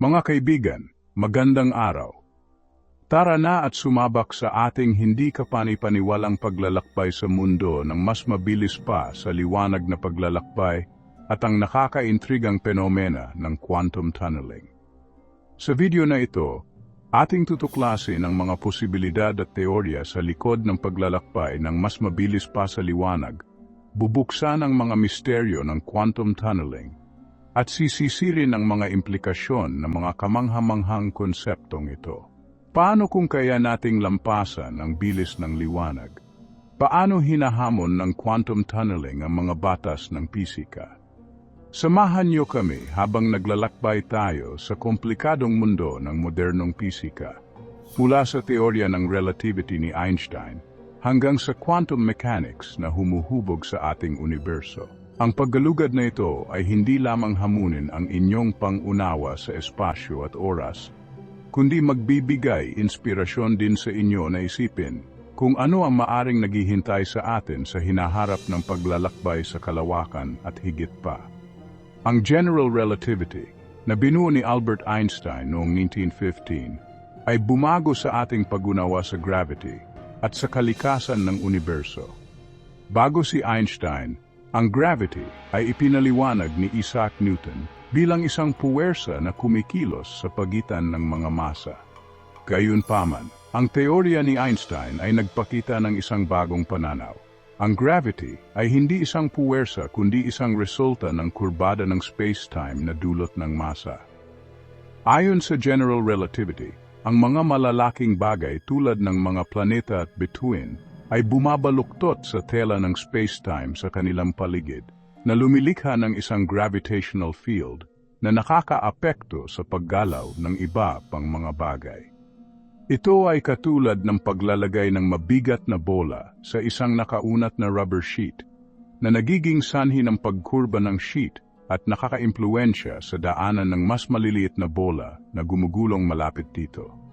Mga kaibigan, magandang araw. Tara na at sumabak sa ating hindi kapani-paniwalang paglalakbay sa mundo ng mas mabilis pa sa liwanag na paglalakbay at ang nakakaintrigang penomena ng quantum tunneling. Sa video na ito, ating tutuklasin ang mga posibilidad at teorya sa likod ng paglalakbay ng mas mabilis pa sa liwanag, bubuksan ang mga misteryo ng quantum tunneling, at sisisirin ang mga implikasyon ng mga kamanghamanghang konseptong ito. Paano kung kaya nating lampasan ang bilis ng liwanag? Paano hinahamon ng quantum tunneling ang mga batas ng pisika? Samahan niyo kami habang naglalakbay tayo sa komplikadong mundo ng modernong pisika. Mula sa teorya ng relativity ni Einstein hanggang sa quantum mechanics na humuhubog sa ating universo. Ang paggalugad na ito ay hindi lamang hamunin ang inyong pangunawa sa espasyo at oras, kundi magbibigay inspirasyon din sa inyo na isipin kung ano ang maaring naghihintay sa atin sa hinaharap ng paglalakbay sa kalawakan at higit pa. Ang general relativity na binuo ni Albert Einstein noong 1915 ay bumago sa ating pag-unawa sa gravity at sa kalikasan ng universo. Bago si Einstein, ang gravity ay ipinaliwanag ni Isaac Newton bilang isang puwersa na kumikilos sa pagitan ng mga masa. Gayunpaman, ang teorya ni Einstein ay nagpakita ng isang bagong pananaw. Ang gravity ay hindi isang puwersa kundi isang resulta ng kurbada ng space-time na dulot ng masa. Ayon sa general relativity, ang mga malalaking bagay tulad ng mga planeta at bituin ay bumabaluktot sa tela ng space-time sa kanilang paligid na lumilikha ng isang gravitational field na nakakaapekto sa paggalaw ng iba pang mga bagay. Ito ay katulad ng paglalagay ng mabigat na bola sa isang nakaunat na rubber sheet na nagiging sanhi ng pagkurba ng sheet at nakakaimpluensya sa daanan ng mas maliliit na bola na gumugulong malapit dito.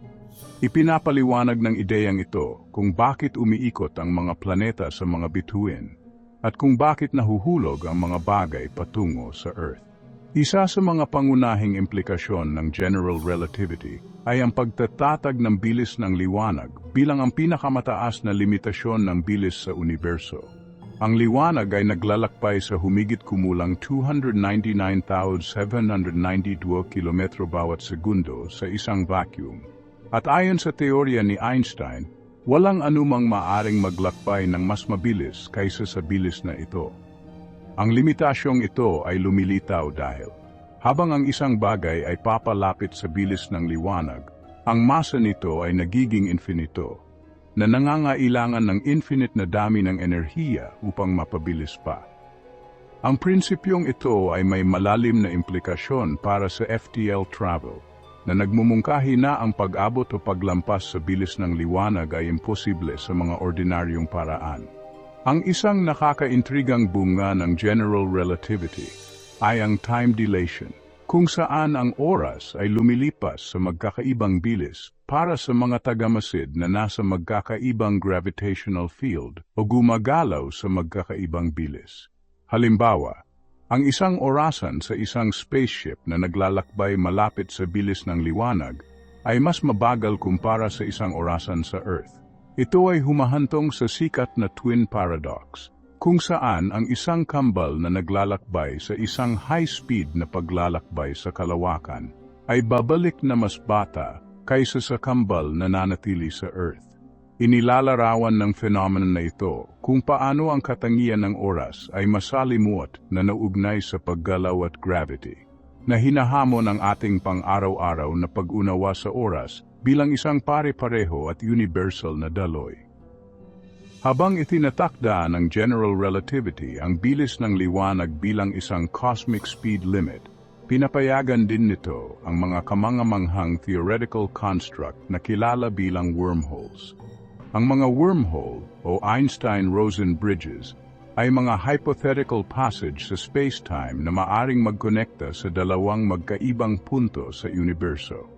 Ipinapaliwanag ng ideyang ito kung bakit umiikot ang mga planeta sa mga bituin at kung bakit nahuhulog ang mga bagay patungo sa Earth. Isa sa mga pangunahing implikasyon ng general relativity ay ang pagtatatag ng bilis ng liwanag bilang ang pinakamataas na limitasyon ng bilis sa universo. Ang liwanag ay naglalakbay sa humigit kumulang 299,792 km bawat segundo sa isang vacuum. At ayon sa teorya ni Einstein, walang anumang maaring maglakbay ng mas mabilis kaysa sa bilis na ito. Ang limitasyong ito ay lumilitaw dahil habang ang isang bagay ay papalapit sa bilis ng liwanag, ang masa nito ay nagiging infinito, na nangangailangan ng infinite na dami ng enerhiya upang mapabilis pa. Ang prinsipyong ito ay may malalim na implikasyon para sa FTL travel, na nagmumungkahi na ang pag-abot o paglampas sa bilis ng liwanag ay imposible sa mga ordinaryong paraan. Ang isang nakakaintrigang bunga ng general relativity ay ang time dilation, kung saan ang oras ay lumilipas sa magkakaibang bilis para sa mga tagamasid na nasa magkakaibang gravitational field o gumagalaw sa magkakaibang bilis. Halimbawa, ang isang orasan sa isang spaceship na naglalakbay malapit sa bilis ng liwanag ay mas mabagal kumpara sa isang orasan sa Earth. Ito ay humahantong sa sikat na twin paradox, kung saan ang isang kambal na naglalakbay sa isang high-speed na paglalakbay sa kalawakan ay babalik na mas bata kaysa sa kambal na nanatili sa Earth. Inilalarawan ng phenomenon na ito kung paano ang katangian ng oras ay masalimuot na naugnay sa paggalaw at gravity, na hinahamon ang ating pang-araw-araw na pag-unawa sa oras bilang isang pare-pareho at universal na daloy. Habang itinatakda ng general relativity ang bilis ng liwanag bilang isang cosmic speed limit, pinapayagan din nito ang mga kamangamanghang theoretical construct na kilala bilang wormholes. Ang mga wormhole o Einstein-Rosen bridges ay mga hypothetical passage sa space-time na maaring magkonekta sa dalawang magkaibang punto sa universo.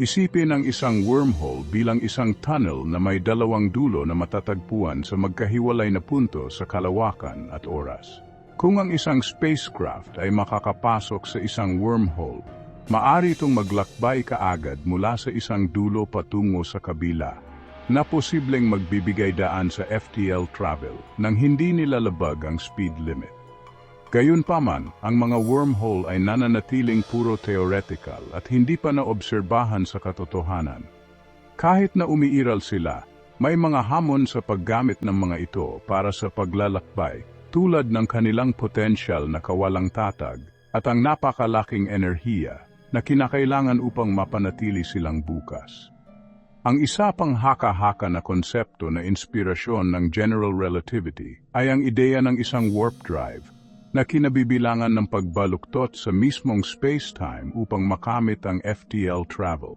Isipin ang isang wormhole bilang isang tunnel na may dalawang dulo na matatagpuan sa magkahiwalay na punto sa kalawakan at oras. Kung ang isang spacecraft ay makakapasok sa isang wormhole, Maari itong maglakbay kaagad mula sa isang dulo patungo sa kabila na posibleng magbibigay daan sa FTL travel nang hindi nilalabag ang speed limit. Gayunpaman, ang mga wormhole ay nananatiling puro theoretical at hindi pa naobserbahan sa katotohanan. Kahit na umiiral sila, may mga hamon sa paggamit ng mga ito para sa paglalakbay tulad ng kanilang potensyal na kawalang tatag at ang napakalaking enerhiya na kinakailangan upang mapanatili silang bukas. Ang isa pang haka-haka na konsepto na inspirasyon ng general relativity ay ang ideya ng isang warp drive na kinabibilangan ng pagbaluktot sa mismong space-time upang makamit ang FTL travel.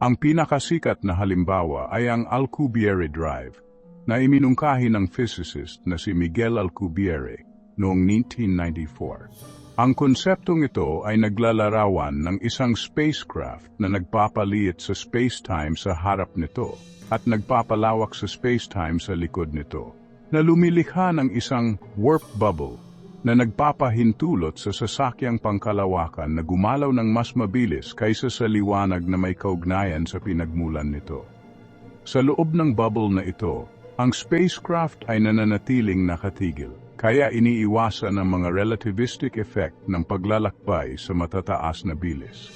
Ang pinakasikat na halimbawa ay ang Alcubierre drive na iminungkahi ng physicist na si Miguel Alcubierre noong 1994. Ang konseptong ito ay naglalarawan ng isang spacecraft na nagpapaliit sa space-time sa harap nito at nagpapalawak sa space-time sa likod nito, na lumilikha ng isang warp bubble na nagpapahintulot sa sasakyang pangkalawakan na gumalaw ng mas mabilis kaysa sa liwanag na may kaugnayan sa pinagmulan nito. Sa loob ng bubble na ito, ang spacecraft ay nananatiling nakatigil kaya iniiwasan ang mga relativistic effect ng paglalakbay sa matataas na bilis.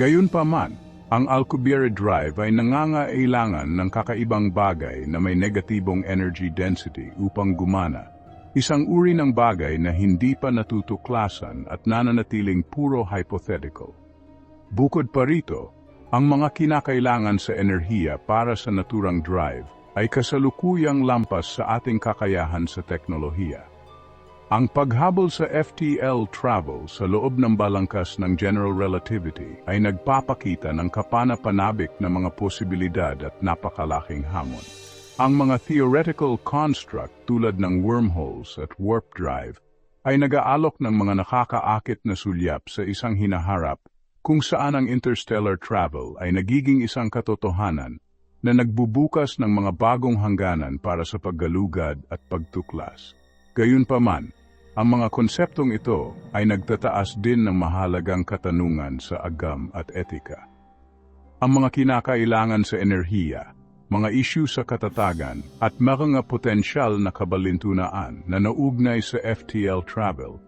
Gayunpaman, ang Alcubierre drive ay nangangailangan ng kakaibang bagay na may negatibong energy density upang gumana, isang uri ng bagay na hindi pa natutuklasan at nananatiling puro hypothetical. Bukod pa rito, ang mga kinakailangan sa enerhiya para sa naturang drive ay kasalukuyang lampas sa ating kakayahan sa teknolohiya. Ang paghabol sa FTL travel sa loob ng balangkas ng general relativity ay nagpapakita ng kapanapanabik na mga posibilidad at napakalaking hamon. Ang mga theoretical construct tulad ng wormholes at warp drive ay nag-aalok ng mga nakakaakit na sulyap sa isang hinaharap kung saan ang interstellar travel ay nagiging isang katotohanan na nagbubukas ng mga bagong hangganan para sa paggalugad at pagtuklas. Gayunpaman, ang mga konseptong ito ay nagtataas din ng mahalagang katanungan sa agam at etika. Ang mga kinakailangan sa enerhiya, mga isyu sa katatagan at mga potensyal na kabalintunaan na naugnay sa FTL travel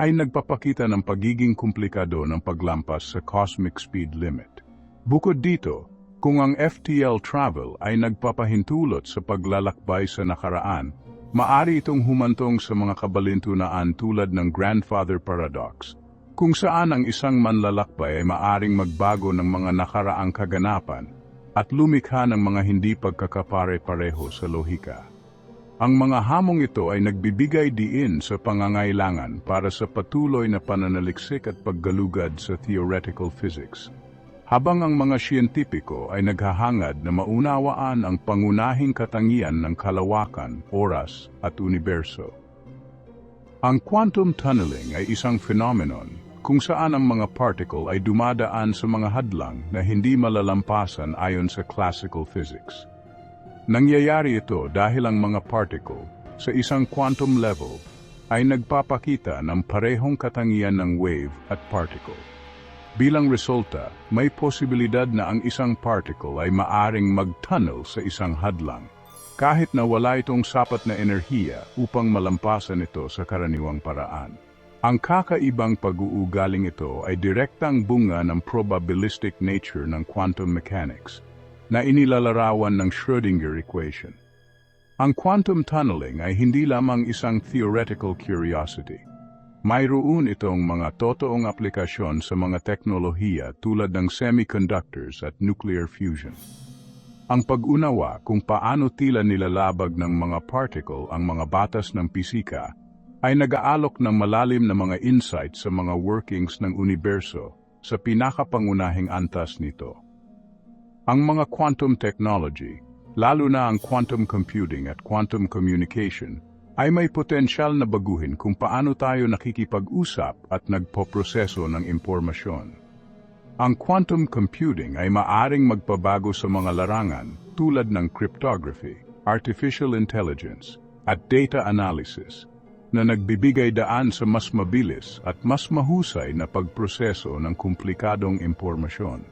ay nagpapakita ng pagiging komplikado ng paglampas sa cosmic speed limit. Bukod dito, kung ang FTL travel ay nagpapahintulot sa paglalakbay sa nakaraan Maari itong humantong sa mga kabalintunaan tulad ng grandfather paradox, kung saan ang isang manlalakbay ay maaring magbago ng mga nakaraang kaganapan at lumikha ng mga hindi pagkakapare-pareho sa lohika. Ang mga hamong ito ay nagbibigay diin sa pangangailangan para sa patuloy na pananaliksik at paggalugad sa theoretical physics habang ang mga siyentipiko ay naghahangad na maunawaan ang pangunahing katangian ng kalawakan, oras at universo. Ang quantum tunneling ay isang phenomenon kung saan ang mga particle ay dumadaan sa mga hadlang na hindi malalampasan ayon sa classical physics. Nangyayari ito dahil ang mga particle sa isang quantum level ay nagpapakita ng parehong katangian ng wave at particle. Bilang resulta, may posibilidad na ang isang particle ay maaring mag-tunnel sa isang hadlang, kahit na wala itong sapat na enerhiya upang malampasan ito sa karaniwang paraan. Ang kakaibang pag-uugaling ito ay direktang bunga ng probabilistic nature ng quantum mechanics na inilalarawan ng Schrödinger equation. Ang quantum tunneling ay hindi lamang isang theoretical curiosity – mayroon itong mga totoong aplikasyon sa mga teknolohiya tulad ng semiconductors at nuclear fusion. Ang pag-unawa kung paano tila nilalabag ng mga particle ang mga batas ng pisika ay nag-aalok ng malalim na mga insight sa mga workings ng universo sa pinakapangunahing antas nito. Ang mga quantum technology, lalo na ang quantum computing at quantum communication, ay may potensyal na baguhin kung paano tayo nakikipag-usap at nagpoproseso ng impormasyon. Ang quantum computing ay maaring magpabago sa mga larangan tulad ng cryptography, artificial intelligence, at data analysis, na nagbibigay daan sa mas mabilis at mas mahusay na pagproseso ng komplikadong impormasyon.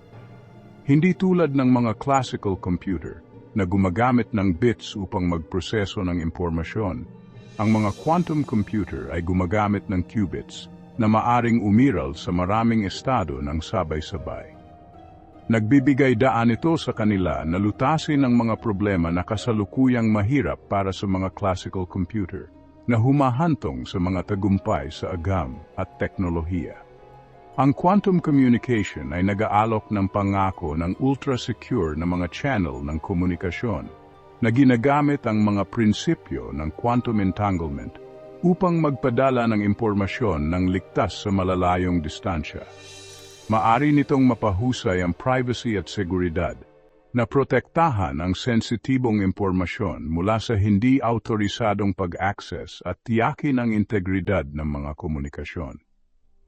Hindi tulad ng mga classical computer na gumagamit ng bits upang magproseso ng impormasyon, ang mga quantum computer ay gumagamit ng qubits na maaring umiral sa maraming estado ng sabay-sabay. Nagbibigay daan ito sa kanila na lutasin ang mga problema na kasalukuyang mahirap para sa mga classical computer na humahantong sa mga tagumpay sa agam at teknolohiya. Ang quantum communication ay nag-aalok ng pangako ng ultra-secure na mga channel ng komunikasyon na ginagamit ang mga prinsipyo ng quantum entanglement upang magpadala ng impormasyon ng ligtas sa malalayong distansya. Maari nitong mapahusay ang privacy at seguridad na protektahan ang sensitibong impormasyon mula sa hindi autorisadong pag-access at tiyakin ang integridad ng mga komunikasyon.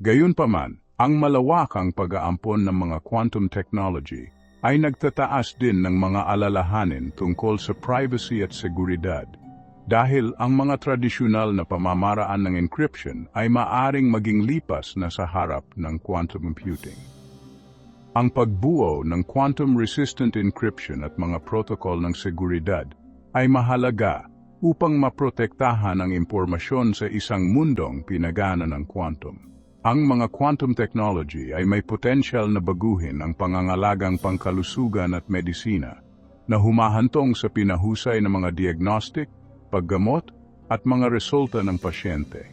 Gayunpaman, ang malawakang pag-aampon ng mga quantum technology ay nagtataas din ng mga alalahanin tungkol sa privacy at seguridad dahil ang mga tradisyonal na pamamaraan ng encryption ay maaring maging lipas na sa harap ng quantum computing. Ang pagbuo ng quantum-resistant encryption at mga protocol ng seguridad ay mahalaga upang maprotektahan ang impormasyon sa isang mundong pinagana ng quantum. Ang mga quantum technology ay may potensyal na baguhin ang pangangalagang pangkalusugan at medisina na humahantong sa pinahusay ng mga diagnostic, paggamot at mga resulta ng pasyente.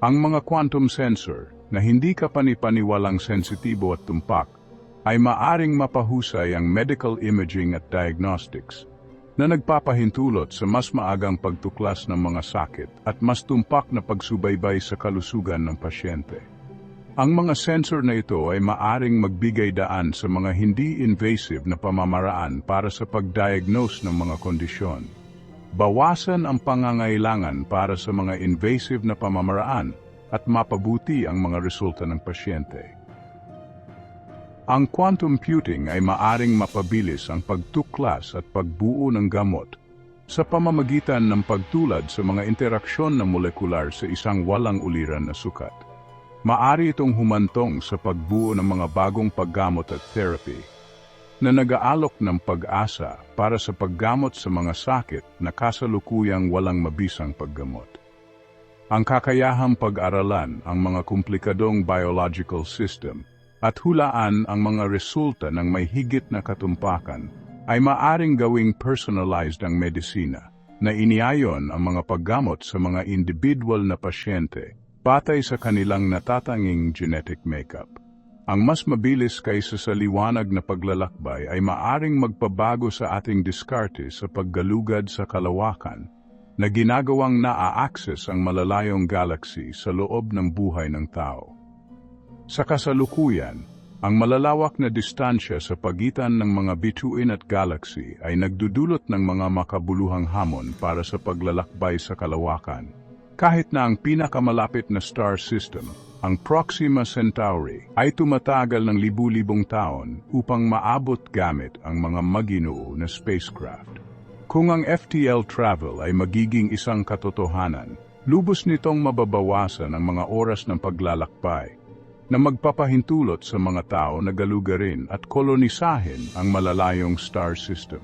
Ang mga quantum sensor na hindi kapanipaniwalang sensitibo at tumpak ay maaring mapahusay ang medical imaging at diagnostics na nagpapahintulot sa mas maagang pagtuklas ng mga sakit at mas tumpak na pagsubaybay sa kalusugan ng pasyente. Ang mga sensor na ito ay maaring magbigay daan sa mga hindi invasive na pamamaraan para sa pagdiagnose ng mga kondisyon. Bawasan ang pangangailangan para sa mga invasive na pamamaraan at mapabuti ang mga resulta ng pasyente. Ang quantum computing ay maaring mapabilis ang pagtuklas at pagbuo ng gamot sa pamamagitan ng pagtulad sa mga interaksyon na molekular sa isang walang uliran na sukat. Maari itong humantong sa pagbuo ng mga bagong paggamot at therapy na nag-aalok ng pag-asa para sa paggamot sa mga sakit na kasalukuyang walang mabisang paggamot. Ang kakayahang pag-aralan ang mga komplikadong biological system at hulaan ang mga resulta ng may higit na katumpakan ay maaring gawing personalized ang medisina na iniayon ang mga paggamot sa mga individual na pasyente batay sa kanilang natatanging genetic makeup. Ang mas mabilis kaysa sa liwanag na paglalakbay ay maaring magpabago sa ating diskarte sa paggalugad sa kalawakan na ginagawang naa-access ang malalayong galaxy sa loob ng buhay ng tao. Sa kasalukuyan, ang malalawak na distansya sa pagitan ng mga bituin at galaxy ay nagdudulot ng mga makabuluhang hamon para sa paglalakbay sa kalawakan. Kahit na ang pinakamalapit na star system, ang Proxima Centauri, ay tumatagal ng libu-libong taon upang maabot gamit ang mga maginoo na spacecraft. Kung ang FTL travel ay magiging isang katotohanan, lubos nitong mababawasan ang mga oras ng paglalakbay na magpapahintulot sa mga tao na galugarin at kolonisahin ang malalayong star system.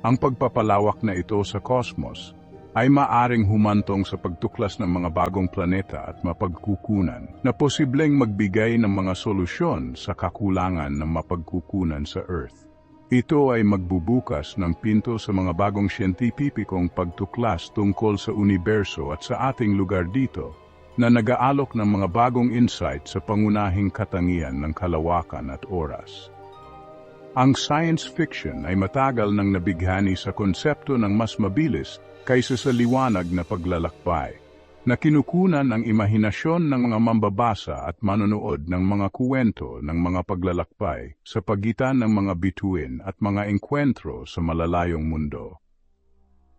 Ang pagpapalawak na ito sa kosmos ay maaring humantong sa pagtuklas ng mga bagong planeta at mapagkukunan na posibleng magbigay ng mga solusyon sa kakulangan ng mapagkukunan sa Earth. Ito ay magbubukas ng pinto sa mga bagong siyentipikong pagtuklas tungkol sa universo at sa ating lugar dito na nag-aalok ng mga bagong insight sa pangunahing katangian ng kalawakan at oras. Ang science fiction ay matagal nang nabighani sa konsepto ng mas mabilis kaysa sa liwanag na paglalakbay, na kinukunan ang imahinasyon ng mga mambabasa at manonood ng mga kuwento ng mga paglalakbay sa pagitan ng mga bituin at mga engkwentro sa malalayong mundo.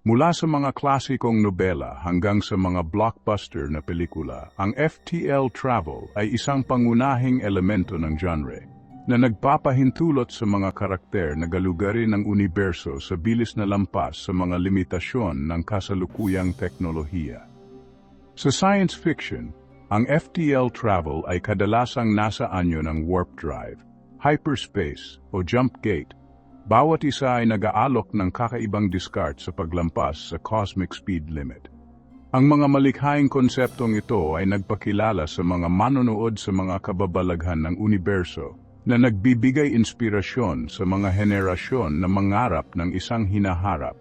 Mula sa mga klasikong nobela hanggang sa mga blockbuster na pelikula, ang FTL travel ay isang pangunahing elemento ng genre na nagpapahintulot sa mga karakter na galugarin ng universo sa bilis na lampas sa mga limitasyon ng kasalukuyang teknolohiya. Sa science fiction, ang FTL travel ay kadalasang nasa anyo ng warp drive, hyperspace o jump gate. Bawat isa ay nag-aalok ng kakaibang discard sa paglampas sa cosmic speed limit. Ang mga malikhaing konseptong ito ay nagpakilala sa mga manonood sa mga kababalaghan ng universo na nagbibigay inspirasyon sa mga henerasyon na mangarap ng isang hinaharap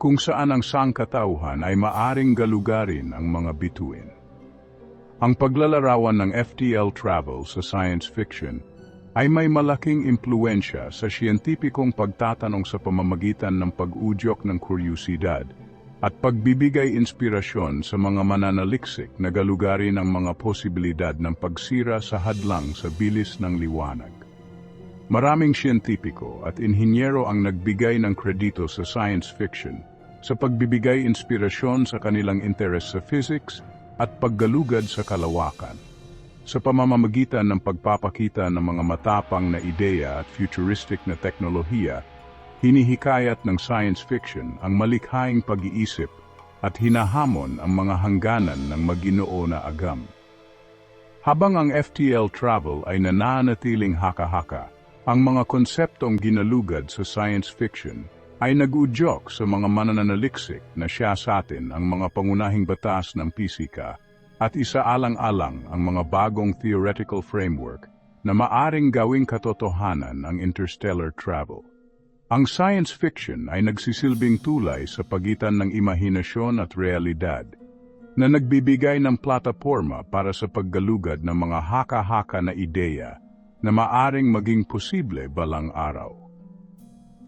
kung saan ang sangkatauhan ay maaring galugarin ang mga bituin. Ang paglalarawan ng FTL travel sa science fiction ay may malaking impluensya sa siyentipikong pagtatanong sa pamamagitan ng pag-udyok ng kuryusidad at pagbibigay inspirasyon sa mga mananaliksik na galugarin ang mga posibilidad ng pagsira sa hadlang sa bilis ng liwanag. Maraming siyentipiko at inhinyero ang nagbigay ng kredito sa science fiction sa pagbibigay inspirasyon sa kanilang interes sa physics at paggalugad sa kalawakan. Sa pamamamagitan ng pagpapakita ng mga matapang na ideya at futuristic na teknolohiya, hinihikayat ng science fiction ang malikhaing pag-iisip at hinahamon ang mga hangganan ng maginoo na agam. Habang ang FTL travel ay nananatiling haka-haka, ang mga konseptong ginalugad sa science fiction ay nag-udyok sa mga mananaliksik na siya sa atin ang mga pangunahing batas ng pisika at isaalang-alang ang mga bagong theoretical framework na maaring gawing katotohanan ang interstellar travel. Ang science fiction ay nagsisilbing tulay sa pagitan ng imahinasyon at realidad na nagbibigay ng plataporma para sa paggalugad ng mga haka-haka na ideya na maaring maging posible balang araw.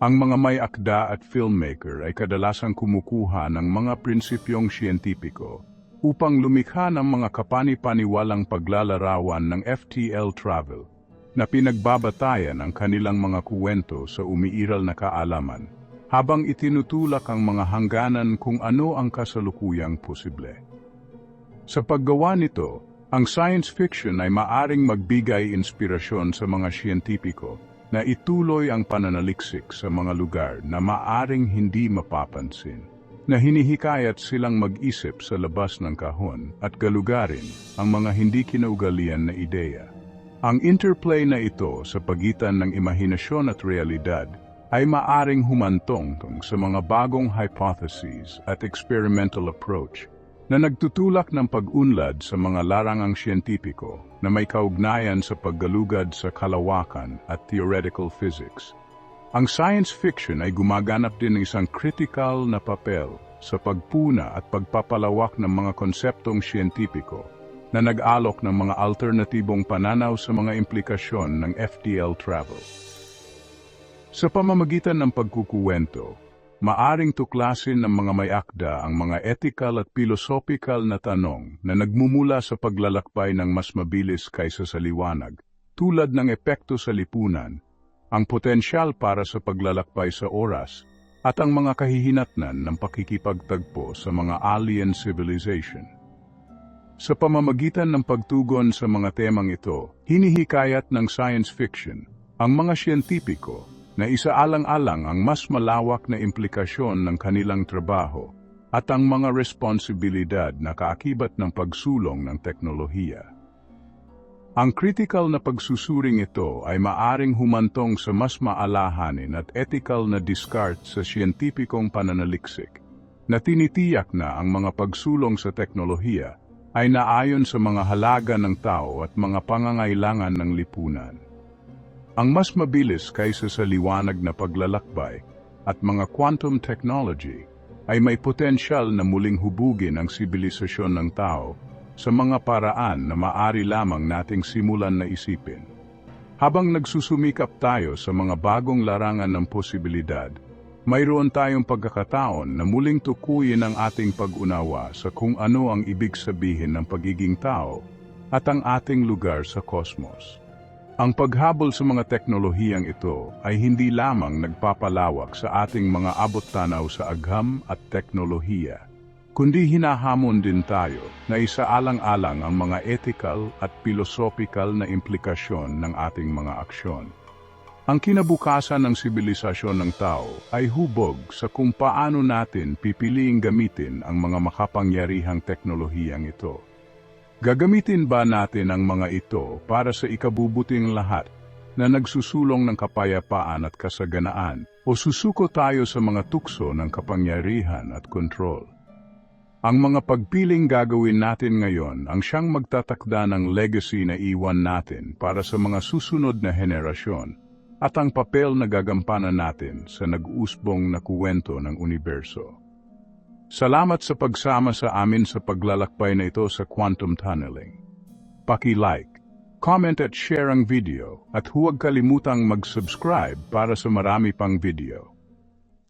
Ang mga may akda at filmmaker ay kadalasang kumukuha ng mga prinsipyong siyentipiko upang lumikha ng mga kapani-paniwalang paglalarawan ng FTL travel na pinagbabatayan ang kanilang mga kuwento sa umiiral na kaalaman habang itinutulak ang mga hangganan kung ano ang kasalukuyang posible. Sa paggawa nito, ang science fiction ay maaring magbigay inspirasyon sa mga siyentipiko na ituloy ang pananaliksik sa mga lugar na maaring hindi mapapansin, na hinihikayat silang mag-isip sa labas ng kahon at galugarin ang mga hindi kinaugalian na ideya. Ang interplay na ito sa pagitan ng imahinasyon at realidad ay maaring humantong sa mga bagong hypotheses at experimental approach na nagtutulak ng pag-unlad sa mga larangang siyentipiko na may kaugnayan sa paggalugad sa kalawakan at theoretical physics. Ang science fiction ay gumaganap din ng isang critical na papel sa pagpuna at pagpapalawak ng mga konseptong siyentipiko na nag-alok ng mga alternatibong pananaw sa mga implikasyon ng FTL travel. Sa pamamagitan ng pagkukuwento, maaring tuklasin ng mga may ang mga ethical at philosophical na tanong na nagmumula sa paglalakbay ng mas mabilis kaysa sa liwanag, tulad ng epekto sa lipunan, ang potensyal para sa paglalakbay sa oras, at ang mga kahihinatnan ng pakikipagtagpo sa mga alien civilization. Sa pamamagitan ng pagtugon sa mga temang ito, hinihikayat ng science fiction ang mga siyentipiko na isaalang-alang ang mas malawak na implikasyon ng kanilang trabaho at ang mga responsibilidad na kaakibat ng pagsulong ng teknolohiya. Ang critical na pagsusuring ito ay maaring humantong sa mas maalahanin at ethical na discard sa siyentipikong pananaliksik na tinitiyak na ang mga pagsulong sa teknolohiya ay naayon sa mga halaga ng tao at mga pangangailangan ng lipunan. Ang mas mabilis kaysa sa liwanag na paglalakbay at mga quantum technology ay may potensyal na muling hubugin ang sibilisasyon ng tao sa mga paraan na maari lamang nating simulan na isipin. Habang nagsusumikap tayo sa mga bagong larangan ng posibilidad, mayroon tayong pagkakataon na muling tukuyin ang ating pag-unawa sa kung ano ang ibig sabihin ng pagiging tao at ang ating lugar sa kosmos. Ang paghabol sa mga teknolohiyang ito ay hindi lamang nagpapalawak sa ating mga abot-tanaw sa agham at teknolohiya, kundi hinahamon din tayo na isaalang-alang ang mga ethical at philosophical na implikasyon ng ating mga aksyon. Ang kinabukasan ng sibilisasyon ng tao ay hubog sa kung paano natin pipiliing gamitin ang mga makapangyarihang teknolohiyang ito. Gagamitin ba natin ang mga ito para sa ikabubuting lahat na nagsusulong ng kapayapaan at kasaganaan o susuko tayo sa mga tukso ng kapangyarihan at kontrol? Ang mga pagpiling gagawin natin ngayon ang siyang magtatakda ng legacy na iwan natin para sa mga susunod na henerasyon at ang papel na gagampanan natin sa nag-usbong na kuwento ng universo. Salamat sa pagsama sa amin sa paglalakbay na ito sa quantum tunneling. Paki-like, comment at share ang video at huwag kalimutang mag-subscribe para sa marami pang video.